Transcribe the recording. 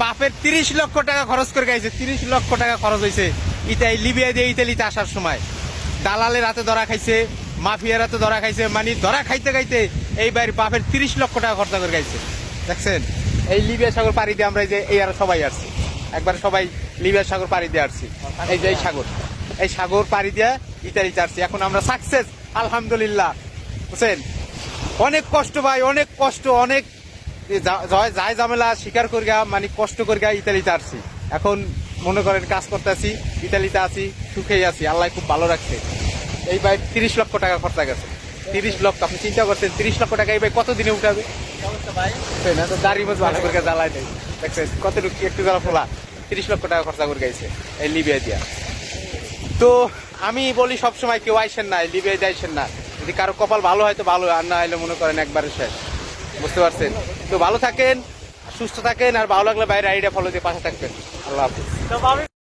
বাপের তিরিশ লক্ষ টাকা খরচ করে গেছে তিরিশ লক্ষ টাকা খরচ হয়েছে ইতাই লিবিয়া দিয়ে ইতালিতে আসার সময়। দালালের হাতে ধরা খাইছে, মাফিয়ার হাতে ধরা খাইছে মানে ধরা খাইতে খাইতে এই বাড়ির বাপের তিরিশ লক্ষ টাকা খরচা করে গেছে দেখছেন? এই লিবিয়া সাগর পাড়ি দিয়ে আমরা এই যে, এই আর সবাই আসছি। একবার সবাই লিবিয়া সাগর পাড়ি দিয়ে আসছি। এই যে এই সাগর। এই সাগর পাড়ি দিয়ে ইতালিতে আসছি। এখন আমরা সাকসেস আলহামদুলিল্লাহ। বুঝছেন? অনেক কষ্ট ভাই, অনেক কষ্ট, অনেক এ যা- জয় যায় ঝামেলা স্বীকার করিয়া মানে কষ্ট করিয়া ইতালিতে আসছি। এখন মনে করেন কাজ করতে আছি ইতালিতে আছি সুখেই আছি আল্লাহ খুব ভালো রাখছে। এই ভাই তিরিশ লক্ষ টাকা খরচা গেছে। তিরিশ লক্ষ আপনি চিন্তা করছেন তিরিশ লক্ষ টাকা এই ভাই কত দিনে উঠাবে না? তো দাড়ি মতো ভালো করে জ্বালায় নেই দেখছেন একটু জ্বালা ফোলা। তিরিশ লক্ষ টাকা খরচা করে গেছে এই লিবিয়া দিয়া। তো আমি বলি সবসময় কেউ আইসেন না লিবিয়া আইসেন না। যদি কারও কপাল ভালো হয় তো ভালো আর না হলে মনে করেন একবারে শেষ। বুঝতে পারছেন? তো ভালো থাকেন, সুস্থ থাকেন, আর ভালো লাগলে বাইরে আইডিয়া ফলো দিয়ে পাশে থাকবেন। আল্লাহ হাফিজ।